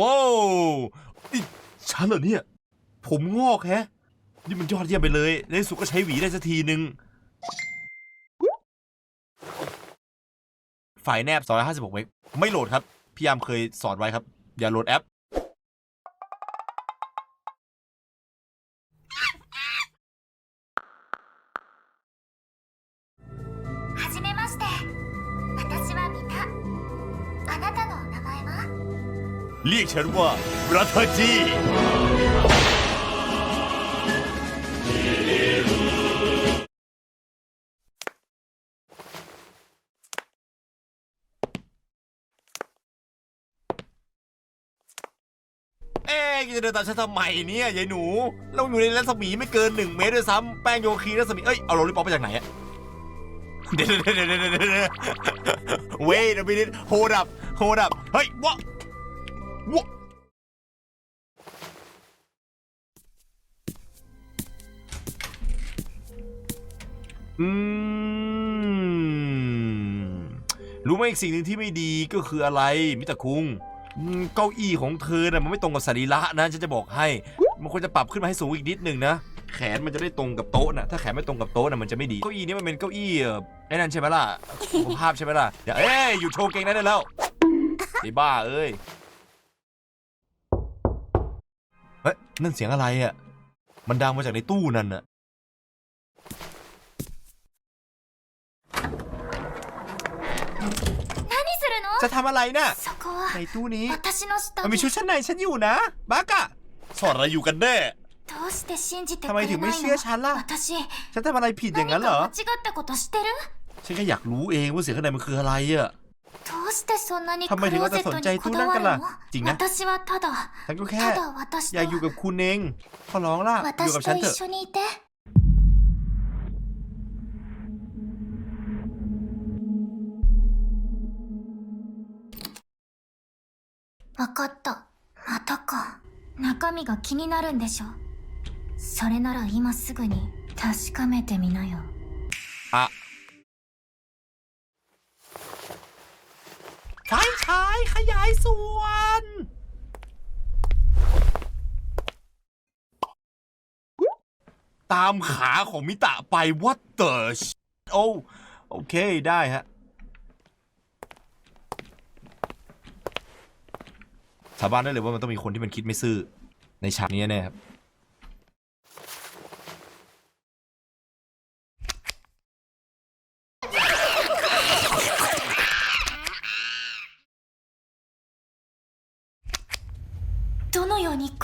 ว้าวนี่ฉันเหรอเนี่ย ผมงอกแฮะ นี่มันยอดเยี่ยมไปเลยในสุดก็ใช้หวีได้สักทีหนึ่งฝ่ายแนบ256เมกไม่โหลดครับ พี่ยามเคยสอนไว้ครับ อย่าโหลดแอป เรียกฉันว่าบรัตจีเอ๊ะกจะเดินตามฉันทำไมเนี่ยยายหนู เราอยู่ในรัศมีไม่เกินหนึ่งเมตรด้วยซ้ำแป้งโยคีรัศมี เอ้ย เอาโรลลี่ป๊อปมาจากไหนอะเดี๋ยวเดี๋ยวเดี๋ยวเดี๋ยวเดี๋ยว wait a minute hold up hold up เฮ้ยวะวะ อืม รู้ไหมอีกสิ่งหนึ่งที่ไม่ดีก็คืออะไร มิตรคุงอืมเก้าอี้ของเธอน่ะมันไม่ตรงกับสรีระนะฉันจะบอกให้ มันควรจะปรับขึ้นมาให้สูงอีกนิดหนึ่งนะ แขนมันจะได้ตรงกับโต๊ะนะถ้าแขนไม่ตรงกับโต๊ะนะมันจะไม่ดี เก้าอี้นี้มันเป็นเก้าอี้เอ่อไอ้นั่นใช่ไหมล่ะ สุขภาพใช่ไหมล่ะเดี๋ยวเอ้ยหยุดโชว์เก่งได้แล้วไอ้บ้าเอ้ย เฮ้ยนั่นเสียงอะไรอะ่ะ มันดังมาจากในตู้นั่นอะจะทำอะไรนะ่ะในตู้นี้มันมีชุดชั้นในฉันอยู่นะบ้ากะสอนอะไรอยู่กันแน่ทำไมถึงไม่เชื่อฉันล่ะ ฉันทำอะไรผิดอย่างนั้นเหรอ ฉันก็อยากรู้เองว่าเสียงข้างในมันคืออะไรอะ どうしてそんなにク ทำไมถึง ロ ว่า ーゼ จะ ッ ส ト นใจ にこ ตู้ だ นั้น わ กัน る ล่ะ の จริงนะ 私はただ ฉันก็แค่ ただ私 อยากอยู่ と กับคุณเองขอร้องล่ะ อยู่กับ 私 ฉั と นเถ 一 อะ 緒にいてわかったまたか中身が気になるんでしょそれなら今すぐに確かめてみなよ ไฟฉายขยายส่วน ตามขาของมิตะไป what the sh- โอโอเคได้ฮะสาบานได้เลยว่ามันต้องมีคนที่มันคิดไม่ซื่อในฉากนี้แน่ครับ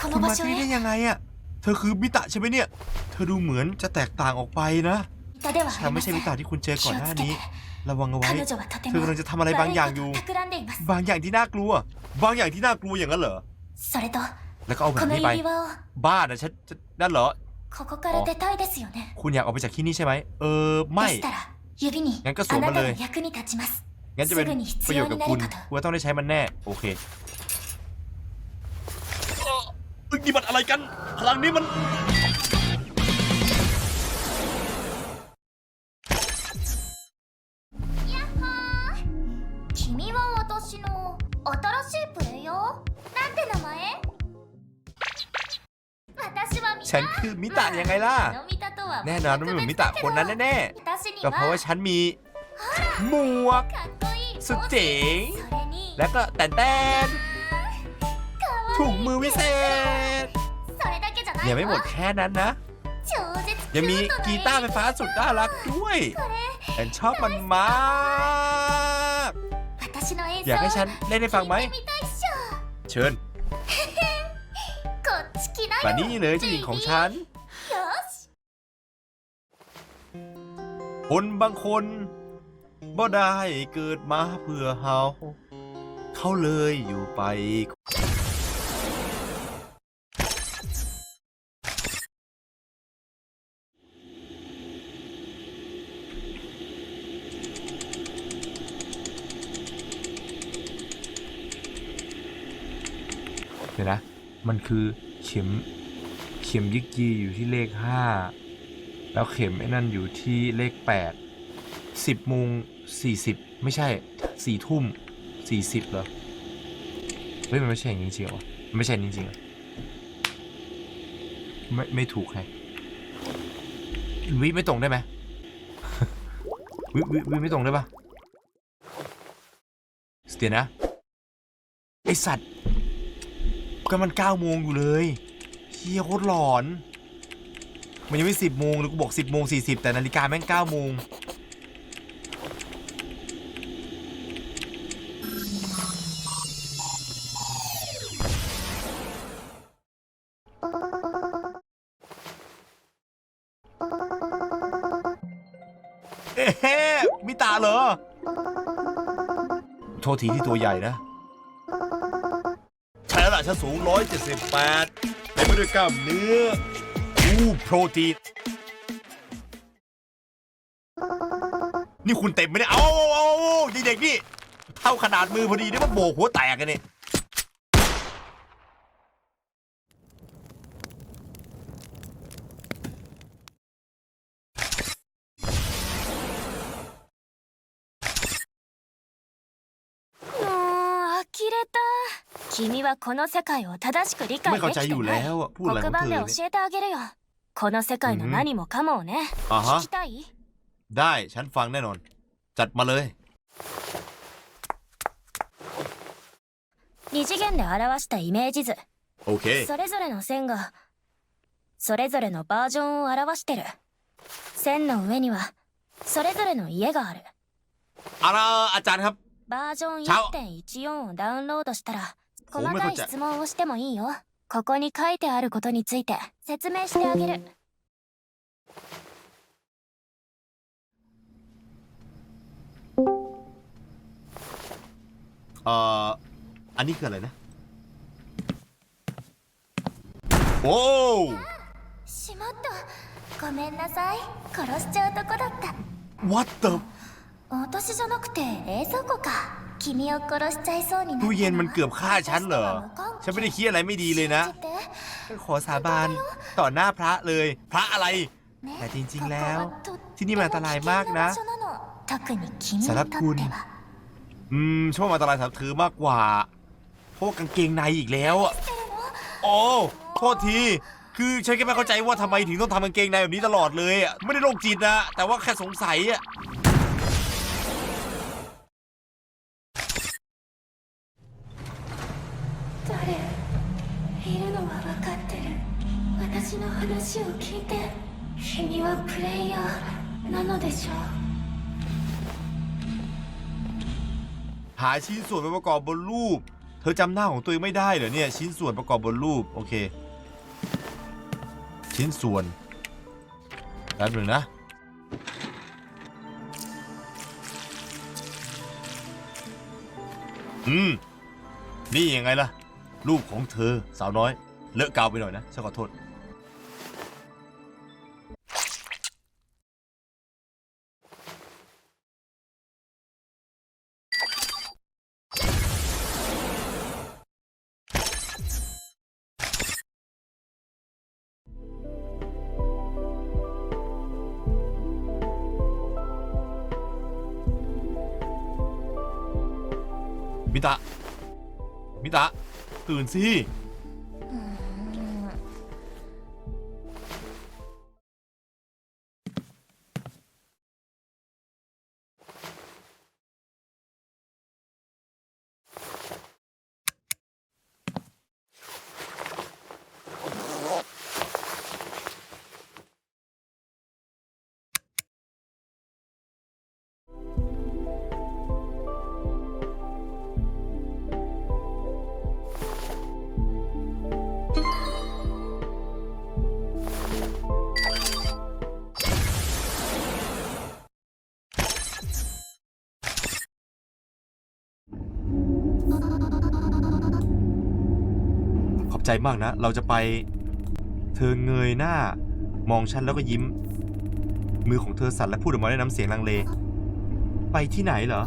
ど เธอมาที่นี่ได้ยังไงอะเธอคือมิตะใช่ไหมเนี่ย เธอดูเหมือนจะแตกต่างออกไปนะฉันไม่ใช่มิตะที่คุณเจอก่อนหน้านี้ ระวังเอาไว้ เธอกำลังจะทำอะไรบางอย่างอยู่ บางอย่างที่น่ากลัว บางอย่างที่น่ากลัวอย่างนั้นเหรอแล้วก็เอาแบบนี้ไป บ้านะฉันนั่นเหรอ คุณอยากออกไปจากที่นี่ใช่ไหม เออ ไม่ งั้นก็สวมมาเลย งั้นจะเป็นประโยชน์กับคุณคุณต้องได้ใช้มันแน่ โอเค นี่มันอะไรกัน พลังนี้มัน 君は私の新しいプレイヤーなんて名前私はミ ฉันคือมิตะยังไงล่ะ あのミタとは แน่นอนว่าไม่เหมือนมิตะคนนั้นแน่ 私に ๆก็เพราะ は ว่าฉันมีหมวก かっこいい สุดเจ๋ง それに แล้วก็แต่นแตน か ถุงมือวิเศษยังไม่หมดแค่นั้นนะ ยังมีกีตาร์ไฟฟ้าสุดน่ารักด้วยแอนชอบมันมากอยากให้ฉันเล่นให้ฟังไหม เชิญมานี่เลยเจ้าหญิงของฉันคนบางคนบ่ได้เกิดมาเพื่อเฮาเขาเลยอยู่ไป เดี๋ยวนะ มันคือเข็ม เข็มยึกยีอยู่ที่เลขห้าแล้วเข็มไอ้นั่นอยู่ที่เลขแปดสิบโมงสี่สิบไม่ใช่สี่ทุ่มสี่สิบเหรอ เฮ้ย มันไม่ใช่อย่างนี้จริงเหรอวะมันไม่ใช่อย่างจริงเหรอไม่ไม่ถูกใครวิไม่ตรงได้ไหมวิวิวิไม่ตรงได้ปะเดี๋ยวนะ ไอสัตว์ ก็มันเก้าโมงอยู่เลยเฮียโคตรหลอน มันยังไม่สิบโมงหรือกูบอกสิบโมงสี่สิบแต่นาฬิกาแม่งเก้าโมงเอ๊ะมิตาเหรอ โทษทีที่ตัวใหญ่นะ ฉันสูง 178เต็มไปด้วยกล้ามเนื้ออู้โปรตีน นี่คุณเต็มไหมเนี่ยเอาเอาเอาเอาเด็กๆนี่ เท่าขนาดมือพอดีนี่มันโบกหัวแตกกันเนี่ย 君はこの世界を正しく理解 ไม่ で เข้า き ใจ て อยู่ な แล้ いう อะพูดอะไรข 黒 องเธ 板 อ で เนี่ย 教えてあげるよこの世界の何もかもをね อ่าฮะ 聞きたい ได้ฉันฟังแน่นอน จัดมาเลย 二次元で表したイメージ図 โอเค それぞれの線がそれぞれのバージョンを表してる線の上にはそれぞれの家がある อาราอาจารย์ครับ バージョンちゃう1.14をダウンロードしたらผม 細かい質問をしてもいいよ。ここに書いてあることについて説明してあげる。あー兄貴からね。おおしまった。ごめんなさい。殺しちゃうとこだった。私じゃなくて映像庫か。君を殺しちゃいそうになった ตู้เย็นมันเกือบฆ่าฉันเหรอ ฉันไม่ได้คิดอะไรไม่ดีเลยนะ 信じて ขอสาบานต่อหน้าพระเลย พระอะไร ね แต่จริงๆแล้ว ここはとっても ที่นี่มันอันตรายมากนะ 危険な場所なの特に君に สำหรับ と คุณ っては อืมช่วงอันตรายสำหรับเธอมากกว่าเพราะว่ากางเกงในอีกแล้วอะโอ้โทษที คือฉันแค่ไม่เข้าใจว่าทำไมถึงต้องทำกางเกงในแบบนี้ตลอดเลยอะไม่ได้โรคจิตนะ แต่ว่าแค่สงสัยอะ 話を聞いて君はプレイヤーなのでしょう หาชิ้นส่วนไปประกอบบนรูป เธอจำหน้าของตัวเองไม่ได้เหรอเนี่ย ชิ้นส่วนประกอบบนรูป โอเค ชิ้นส่วนแป๊บหนึ่งนะ อืม นี่ยังไงล่ะ รูปของเธอสาวน้อย เลอะกาวไปหน่อยนะฉันขอโทษ สิ ขอบใจมากนะ เราจะไป เธอเงยหน้า มองฉันแล้วก็ยิ้ม มือของเธอสั่นและพูดออกมาด้วยน้ำเสียงลังเล ไปที่ไหนเหรอ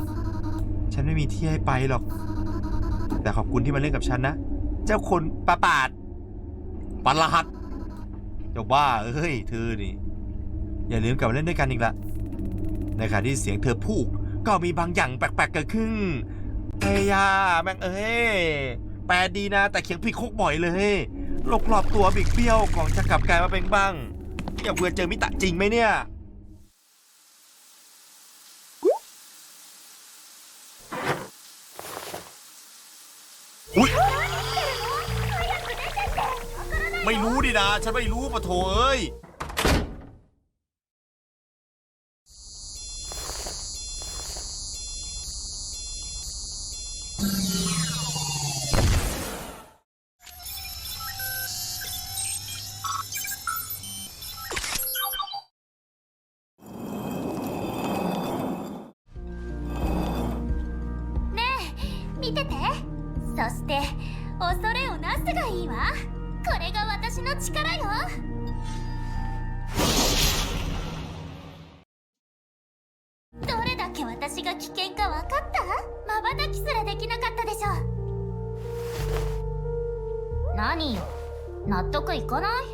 ฉันไม่มีที่ให้ไปหรอก แต่ขอบคุณที่มาเล่นกับฉันนะ เจ้าคนประปาดปลาหัดเจ้าบ้าเอ้ย เธอนี่ อย่าลืมกลับมาเล่นด้วยกันอีกละในขณะที่เสียงเธอพูดก็มีบางอย่างแปลกๆเกิดขึ้นเฮ้ยยาแม่งเอ้ย แปลดีนะ แต่เขียงผิดคุกบ่อยเลยหลบหลอบตัวบิกเบี้ยวกล่องจะกลับกลายมาเป็นบ้างอย่าเพื่อเจอมิตะจริงไหมเนี่ยอุ๊ยไม่รู้ดินะ ฉันไม่รู้ปะโถเอ้ย け私が危険か分かった？まばたきすらできなかったでしょ何よ？納得いかない？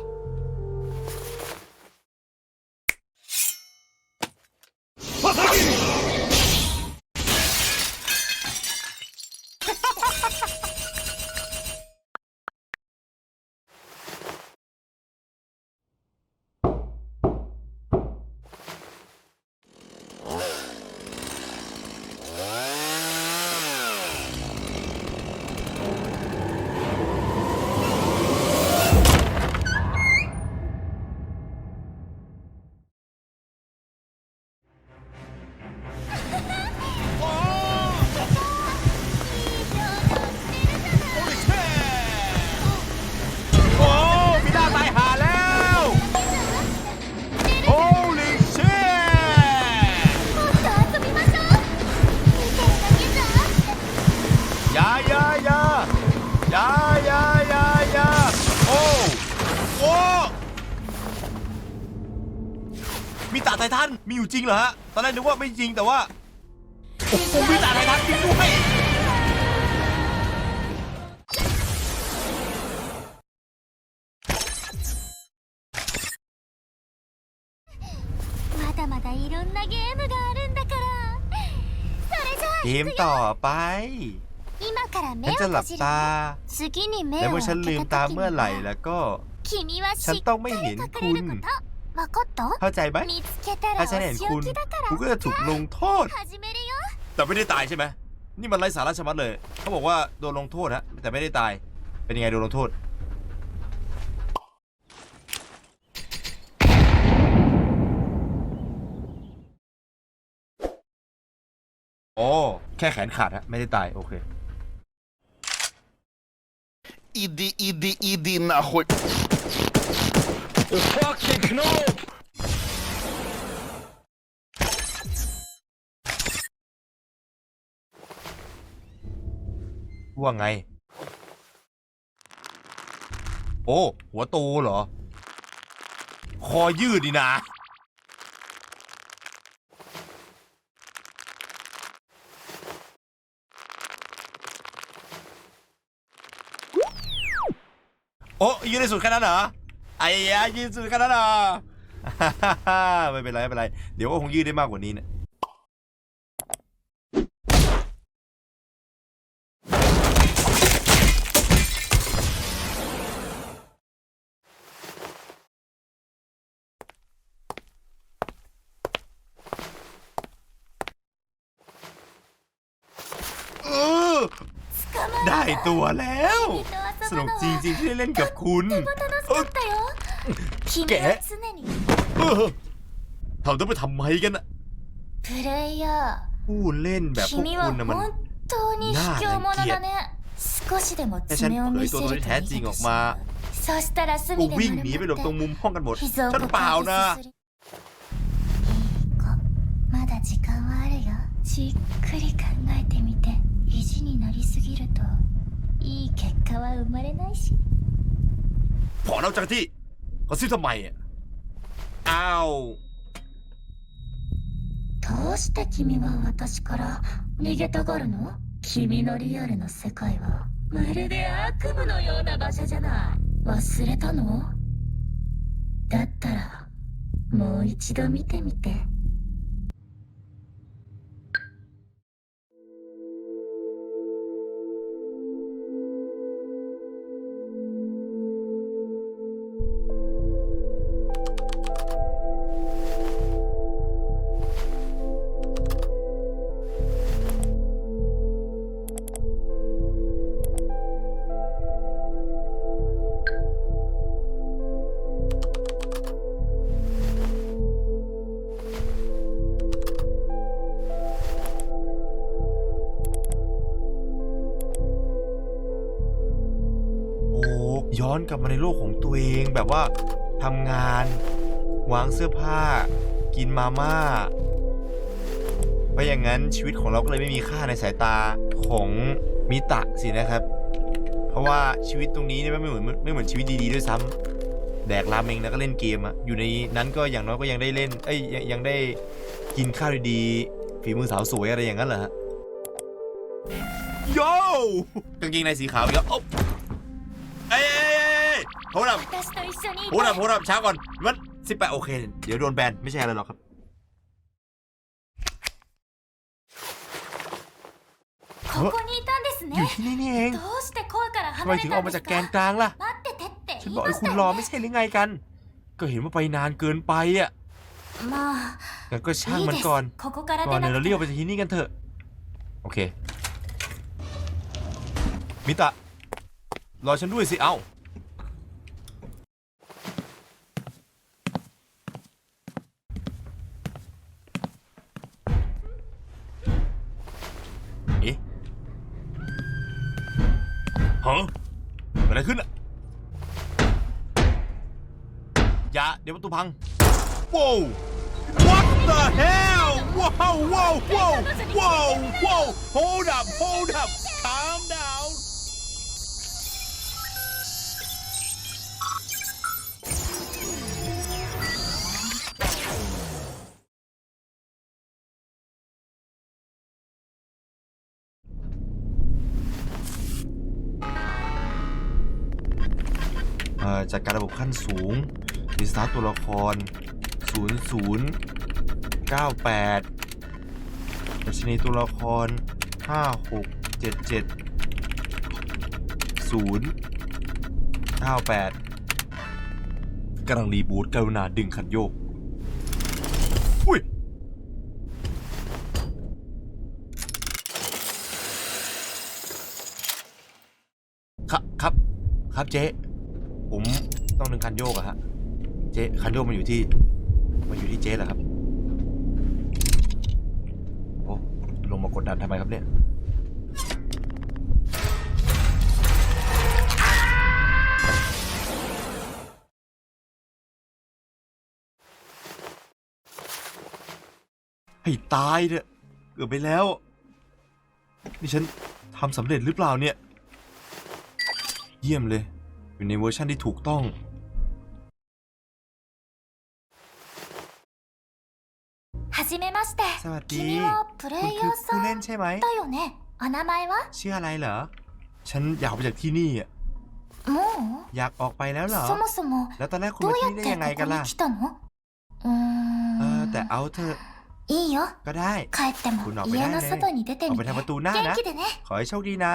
จริงเหรอฮะ ตอนแรกนึกว่าไม่จริงแต่ว่า โอ้โหมีตาไททันจริงด้วย まだまだいろんなゲームがあるんだからそれじゃあ เกมต่อไป 今から目 ฉัน を จะหลับ 閉じる ตา 次に目 แล้ว を เมื่อฉัน 開 ลืม け ตา た時 เมื่อ に ไหร่ は แล้วก็ 君は ฉัน しっ ต้อง か ไม่ り เห็น 隠 คุ れ ณ ることわかった เข้าใจไหมถ้าฉันเห็นคุณกูก็จะถูกลงโทษ แต่ไม่ได้ตายใช่ไหมนี่มันไร้สาระชะมัดเลย เขาบอกว่าโดนลงโทษฮะแต่ไม่ได้ตาย เป็นยังไงโดนลงโทษ โอ้ แค่แขนขาดฮะ ไม่ได้ตาย โอเค Иди, иди, иди нахуй. Fucking Knob! ว่าไงโอ้หัวโตเหรอคอยืดดีนะโอ้ยืดในสุดแค่นั้นเหรอ ไอ้ยะยืดสุดแค่นั้นเหรอ ไม่เป็นไรไม่เป็นไร เดี๋ยวก็คงยืดได้มากกว่านี้นะ เออ ได้ตัวแล้ว 君と ส 遊 นุ ぶ ก の จริง は จริงๆที่ได้เล่นกับคุณ とても楽しかったよ 君は常に เออทำต้องไปทำไมกันอะ プレイヤ ผู้เล่นแบบ ー พวก 君は คุณนะมัน 本当に卑怯者だね少しでも爪を見せると逃げてしまうそしたら กู 隅で วิ่งหนีไปหลบตรงมุมห้องกันหมด 膝を ฉัน 告 เปล่านะ 白するいい子まだ時間はあるよじっくり考えてみて意地になりすぎるといい結果は生まれないし พอแล้วจากที่ เขาซื้อทำไมอ่ะอ้าว どうして君は私から逃げたがるの君のリアルの世界はまるで悪夢のような場所じゃない忘れたのだったらもう一度見てみて งตัวเอแบบว่าทำงาน วางเสื้อผ้า กินมาม่าเพราะอย่างนั้นชีวิตของเราก็เลยไม่มีค่าในสายตาของมิตะสินะครับ เพราะว่าชีวิตตรงนี้เนี่ยไม่เหมือนไม่เหมือนชีวิตดีๆด้วยซ้ำแดกราเมงแล้วก็เล่นเกมอะอยู่ในนั้นก็อย่างน้อยก็ยังได้เล่นเอ้ยยังยังได้กินข้าวดีๆฝีมือสาวสวยอะไรอย่างนั้นเหรอฮะโย่กางเกงในสีขาวอีกแล้วโอ๊ะเอ้ย โฮลับโฮลับโฮลับช้าก่อนมันสิบแปดโอเค เดี๋ยวโดนแบนไม่ใช่อะไรหรอกครับอยู่ที่นี่นี่เองทำไมถึงออกมาจากแกนกลางล่ะ ฉันบอกไอ้คุณรอไม่ใช่หรือไงกัน ก็เห็นว่าไปนานเกินไปอะงั้นก็ช่างมันก่อนก่อนเดี๋ยวเราเรียกไปที่นี่กันเถอะ โอเค มิตะ รอฉันด้วยสิ เอ้า อย่าเดี๋ยวประตูพังว้าว What the hell? Whoa, whoa, whoa, whoa, whoa! Hold up, hold up, calm down. เอ่อจัดการระบบขั้นสูง รีสตาร์ทตัวละคร 0098ดัชนีตัวละคร 5677 0 98กำลังรีบูตกรุณาดึงขันโยก อุ้ย ครับ ครับ ครับเจ๊ ผมต้องดึงคันโยกอะฮะ เจ๊คันโยกมันอยู่ที่ มันอยู่ที่เจ๊เหรอครับ โอ้ลงมากดดันทำไมครับเนี่ยให้ตายเถอะเกือบไปแล้ว นี่ฉันทำสำเร็จหรือเปล่าเนี่ย เยี่ยมเลย อยู่ในเวอร์ชันที่ถูกต้อง してสวัสดี 君はプレ คุณ イ คื ヤ อ ーさ ผู้เล่น ん ใช่ไหม だよねお名前は ชื่ออะไรเหรอ ฉันอยากออกไปจากที่นี่อ่ะ も อยากออกไปแล้วเหรอ うそもそも แล้วตอนแรกคุณ どう มา や ที่ っ นี่ て ได้ยังไง こ กัน こに ล่ะ 来たのうー เออน แต่เอาเถอะ いいよ ก็ได้ 帰ってもคุณออกไปได้ 家の เลย 外に出て ออก み ไป て ทางประตูหน้า 元 นะ 気でね ขอให้โชคดีนะ